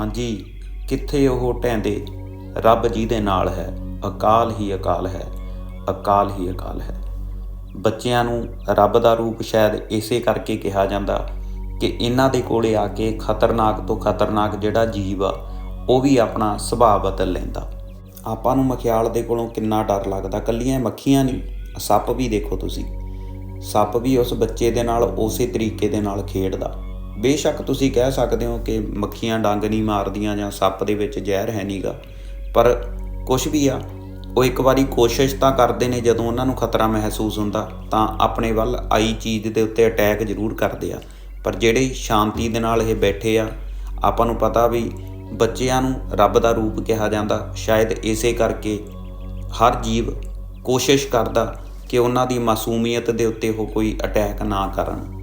ਹਾਂਜੀ, ਕਿੱਥੇ ਉਹ ਢਹਿੰਦੇ ਰੱਬ ਜੀ ਦੇ ਨਾਲ ਹੈ, ਅਕਾਲ ਹੀ ਅਕਾਲ ਹੈ, ਅਕਾਲ ਹੀ ਅਕਾਲ ਹੈ। ਬੱਚਿਆਂ ਨੂੰ ਰੱਬ ਦਾ ਰੂਪ ਸ਼ਾਇਦ ਇਸੇ ਕਰਕੇ ਕਿਹਾ ਜਾਂਦਾ ਕਿ ਇਹਨਾਂ ਦੇ ਕੋਲੇ ਆ ਕੇ ਖਤਰਨਾਕ ਤੋਂ ਖਤਰਨਾਕ ਜਿਹੜਾ ਜੀਵ ਆ, ਉਹ ਵੀ ਆਪਣਾ ਸੁਭਾਅ ਬਦਲ ਲੈਂਦਾ। ਆਪਾਂ ਨੂੰ ਮਖਿਆਲ ਦੇ ਕੋਲੋਂ ਕਿੰਨਾ ਡਰ ਲੱਗਦਾ, ਕੱਲੀਆਂ ਮੱਖੀਆਂ ਨਹੀਂ, ਸੱਪ ਵੀ ਦੇਖੋ ਤੁਸੀਂ। ਸੱਪ ਵੀ ਉਸ ਬੱਚੇ ਦੇ ਨਾਲ ਉਸੇ ਤਰੀਕੇ ਦੇ ਨਾਲ ਖੇਡਦਾ। ਬੇਸ਼ੱਕ ਤੁਸੀਂ ਕਹਿ ਸਕਦੇ ਹੋ ਕਿ ਮੱਖੀਆਂ ਡੰਗ ਨਹੀਂ ਮਾਰਦੀਆਂ ਜਾਂ ਸੱਪ ਦੇ ਵਿੱਚ ਜ਼ਹਿਰ ਹੈ ਨਹੀਂਗਾ ਪਰ ਕੁਝ ਵੀ ਆ, ਉਹ ਇੱਕ ਵਾਰੀ ਕੋਸ਼ਿਸ਼ ਤਾਂ ਕਰਦੇ ਨੇ ਜਦੋਂ ਉਹਨਾਂ ਨੂੰ ਖਤਰਾ ਮਹਿਸੂਸ ਹੁੰਦਾ, ਤਾਂ ਆਪਣੇ ਵੱਲ ਆਈ ਚੀਜ਼ ਦੇ ਉੱਤੇ ਅਟੈਕ ਜ਼ਰੂਰ ਕਰਦੇ ਆ। ਪਰ ਜਿਹੜੇ ਸ਼ਾਂਤੀ ਦੇ ਨਾਲ ਇਹ ਬੈਠੇ ਆ, ਆਪਾਂ ਨੂੰ ਪਤਾ ਵੀ ਬੱਚਿਆਂ ਨੂੰ ਰੱਬ ਦਾ ਰੂਪ ਕਿਹਾ ਜਾਂਦਾ, ਸ਼ਾਇਦ ਇਸੇ ਕਰਕੇ ਹਰ ਜੀਵ ਕੋਸ਼ਿਸ਼ ਕਰਦਾ ਕਿ ਉਹਨਾਂ ਦੀ ਮਾਸੂਮੀਅਤ ਦੇ ਉੱਤੇ ਉਹ ਕੋਈ ਅਟੈਕ ਨਾ ਕਰਨ।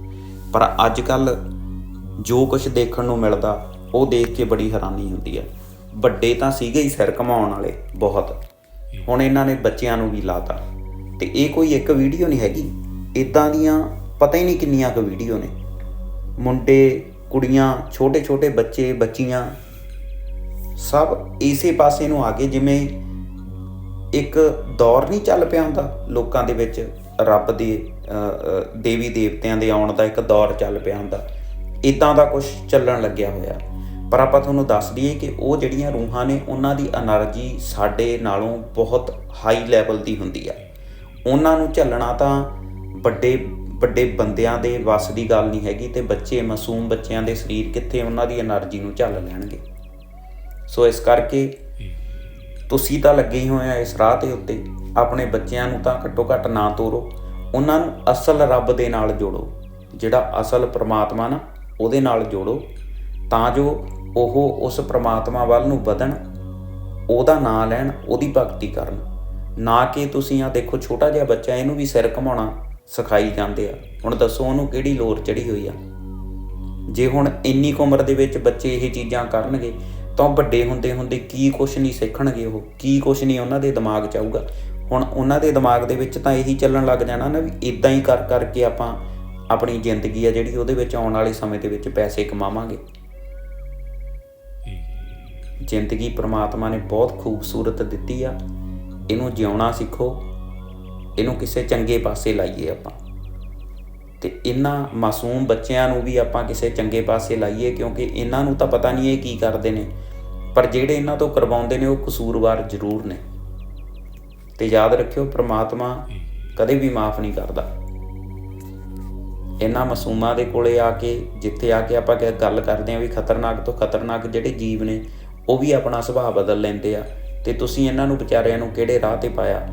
ਪਰ ਅੱਜ ਕੱਲ੍ਹ ਜੋ ਕੁਝ ਦੇਖਣ ਨੂੰ ਮਿਲਦਾ, ਉਹ ਦੇਖ ਕੇ ਬੜੀ ਹੈਰਾਨੀ ਹੁੰਦੀ ਹੈ। ਵੱਡੇ ਤਾਂ ਸੀਗੇ ਹੀ ਸਿਰ ਘਮਾਉਣ ਵਾਲੇ, ਬਹੁਤ। ਹੁਣ ਇਹਨਾਂ ਨੇ ਬੱਚਿਆਂ ਨੂੰ ਵੀ ਲਾਤਾ। ਤੇ ਇਹ ਕੋਈ ਇੱਕ ਵੀਡੀਓ ਨਹੀਂ ਹੈਗੀ। ਇਦਾਂ ਦੀਆਂ ਪਤਾ ਹੀ ਨਹੀਂ ਕਿੰਨੀਆਂ ਕੁ ਵੀਡੀਓ ਨੇ। ਮੁੰਡੇ, ਕੁੜੀਆਂ ਛੋਟੇ ਛੋਟੇ ਬੱਚੇ, ਬੱਚੀਆਂ, ਸਭ ਇਸੇ ਪਾਸੇ ਨੂੰ ਆ ਗਏ, ਜਿਵੇਂ ਇੱਕ ਦੌਰ ਨਹੀਂ ਚੱਲ ਪਿਆ ਹੁੰਦਾ ਲੋਕਾਂ ਦੇ ਵਿੱਚ। ਰੱਬ ਦੇ ਦੇਵੀ ਦੇਵਤਿਆਂ ਦੇ ਆਉਣ ਦਾ ਇੱਕ ਦੌਰ ਚੱਲ ਪਿਆ ਹੁੰਦਾ। ਇਦਾਂ ਦਾ ਕੁਝ ਚੱਲਣ ਲੱਗਿਆ ਹੋਇਆ। ਪਰ ਆਪਾਂ ਤੁਹਾਨੂੰ ਦੱਸ ਦਈਏ ਕਿ ਉਹ ਜਿਹੜੀਆਂ ਰੂਹਾਂ ਨੇ, ਉਹਨਾਂ ਦੀ એનર્ਜੀ ਸਾਡੇ ਨਾਲੋਂ ਬਹੁਤ ਹਾਈ ਲੈਵਲ ਦੀ ਹੁੰਦੀ ਆ। ਉਹਨਾਂ ਨੂੰ ਝੱਲਣਾ ਤਾਂ ਵੱਡੇ ਵੱਡੇ ਬੰਦਿਆਂ ਦੇ ਵੱਸ ਦੀ ਗੱਲ ਨਹੀਂ ਹੈਗੀ ਤੇ ਬੱਚੇ, ਮਾਸੂਮ ਬੱਚਿਆਂ ਦੇ ਸਰੀਰ ਕਿੱਥੇ ਉਹਨਾਂ ਦੀ એનર્ਜੀ ਨੂੰ ਝੱਲ ਲੈਣਗੇ। ਸੋ ਇਸ ਕਰਕੇ ਤੁਸੀਂ ਤਾਂ ਲੱਗੇ ਹੋਏ ਆ ਇਸ ਰਾਹ ਤੇ ਉੱਤੇ। ਆਪਣੇ ਬੱਚਿਆਂ ਨੂੰ ਤਾਂ ਘੱਟੋ ਘੱਟ ਨਾ ਤੋਰੋ। ਉਹਨਾਂ ਨੂੰ ਅਸਲ ਰੱਬ ਦੇ ਨਾਲ ਜੋੜੋ। ਜਿਹੜਾ ਅਸਲ ਪ੍ਰਮਾਤਮਾ ਨਾ ਉਹਦੇ ਨਾਲ ਜੋੜੋ, ਤਾਂ ਜੋ ਉਹ ਉਸ ਪ੍ਰਮਾਤਮਾ ਵੱਲ ਨੂੰ ਵਧਣ, ਉਹਦਾ ਨਾਂ ਲੈਣ, ਉਹਦੀ ਭਗਤੀ ਕਰਨ। ਨਾ ਕਿ ਤੁਸੀਂ ਆ ਦੇਖੋ ਛੋਟਾ ਜਿਹਾ ਬੱਚਾ, ਇਹਨੂੰ ਵੀ ਸਿਰ ਘਮਾਉਣਾ ਸਿਖਾਈ ਜਾਂਦੇ ਆ। ਹੁਣ ਦੱਸੋ ਉਹਨੂੰ ਕਿਹੜੀ ਲੋਰ ਚੜੀ ਹੋਈ ਆ? ਜੇ ਹੁਣ ਇੰਨੀ ਕੁ ਉਮਰ ਦੇ ਵਿੱਚ ਬੱਚੇ ਇਹ ਚੀਜ਼ਾਂ ਕਰਨਗੇ, ਤਾਂ ਵੱਡੇ ਹੁੰਦੇ ਹੁੰਦੇ ਕੀ ਕੁਛ ਨਹੀਂ ਸਿੱਖਣਗੇ ਉਹ, ਕੀ ਕੁਛ ਨਹੀਂ ਉਹਨਾਂ ਦੇ ਦਿਮਾਗ 'ਚ ਆਊਗਾ। ਹੁਣ ਉਹਨਾਂ ਦੇ ਦਿਮਾਗ ਦੇ ਵਿੱਚ ਤਾਂ ਇਹੀ ਚੱਲਣ ਲੱਗ ਜਾਣਾ ਨਾ ਵੀ ਇਦਾਂ ਹੀ ਕਰ ਕਰਕੇ ਆਪਾਂ ਆਪਣੀ ਜ਼ਿੰਦਗੀ ਆ ਜਿਹੜੀ ਉਹਦੇ ਵਿੱਚ ਆਉਣ ਵਾਲੇ ਸਮੇਂ ਦੇ ਵਿੱਚ ਪੈਸੇ ਕਮਾਵਾਂਗੇ। ਜ਼ਿੰਦਗੀ ਪ੍ਰਮਾਤਮਾ ਨੇ ਬਹੁਤ ਖੂਬਸੂਰਤ ਦਿੱਤੀ ਆ। ਇਹਨੂੰ ਜਿਉਣਾ ਸਿੱਖੋ। ਇਹਨੂੰ ਕਿਸੇ ਚੰਗੇ ਪਾਸੇ ਲਾਈਏ ਆਪਾਂ। ਤੇ ਇਹਨਾਂ ਮਾਸੂਮ ਬੱਚਿਆਂ ਨੂੰ ਵੀ ਆਪਾਂ ਕਿਸੇ ਚੰਗੇ ਪਾਸੇ ਲਾਈਏ ਕਿਉਂਕਿ ਇਹਨਾਂ ਨੂੰ ਤਾਂ ਪਤਾ ਨਹੀਂ ਇਹ ਕੀ ਕਰਦੇ ਨੇ। ਪਰ ਜਿਹੜੇ ਇਹਨਾਂ ਤੋਂ ਕਰਵਾਉਂਦੇ ਨੇ ਉਹ ਕਸੂਰਵਾਰ ਜ਼ਰੂਰ ਨੇ। ਤੇ ਯਾਦ ਰੱਖਿਓ ਪ੍ਰਮਾਤਮਾ ਕਦੇ ਵੀ ਮਾਫ ਨਹੀਂ ਕਰਦਾ। ਇਹਨਾਂ ਮਾਸੂਮਾਂ ਦੇ ਕੋਲੇ ਆ ਕੇ, ਜਿੱਥੇ ਆ ਕੇ ਆਪਾਂ ਕਿ ਗੱਲ ਕਰਦੇ ਆਂ ਵੀ ਖਤਰਨਾਕ ਤੋਂ ਖਤਰਨਾਕ ਜਿਹੜੇ ਜੀਵ ਨੇ, ਉਹ ਵੀ ਆਪਣਾ ਸੁਭਾਅ ਬਦਲ ਲੈਂਦੇ ਆ। ਤੇ ਤੁਸੀਂ ਇਹਨਾਂ ਨੂੰ ਵਿਚਾਰਿਆਂ ਨੂੰ ਕਿਹੜੇ ਰਾਹ ਤੇ ਪਾਇਆ?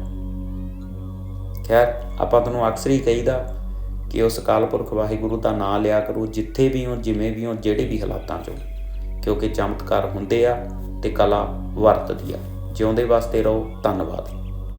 ਖੈਰ, ਆਪਾਂ ਤੁਹਾਨੂੰ ਅਕਸਰ ਹੀ ਕਹੀਦਾ ਕਿ ਉਸ ਅਕਾਲ ਪੁਰਖ ਵਾਹਿਗੁਰੂ ਦਾ ਨਾਮ ਲਿਆ ਕਰੋ, ਜਿੱਥੇ ਵੀ ਹੋ ਜਿਵੇਂ ਵੀ ਹੋ ਜਿਹੜੇ ਵੀ ਹਾਲਾਤਾਂ 'ਚ ਹੋ ਕਿਉਂਕਿ ਚਮਤਕਾਰ ਹੁੰਦੇ ਆ ਤੇ ਕਲਾ ਵਰਤਦੀ ਆ। ਜਿਉਂਦੇ ਵਾਸਤੇ ਰਹੋ, ਧੰਨਵਾਦ।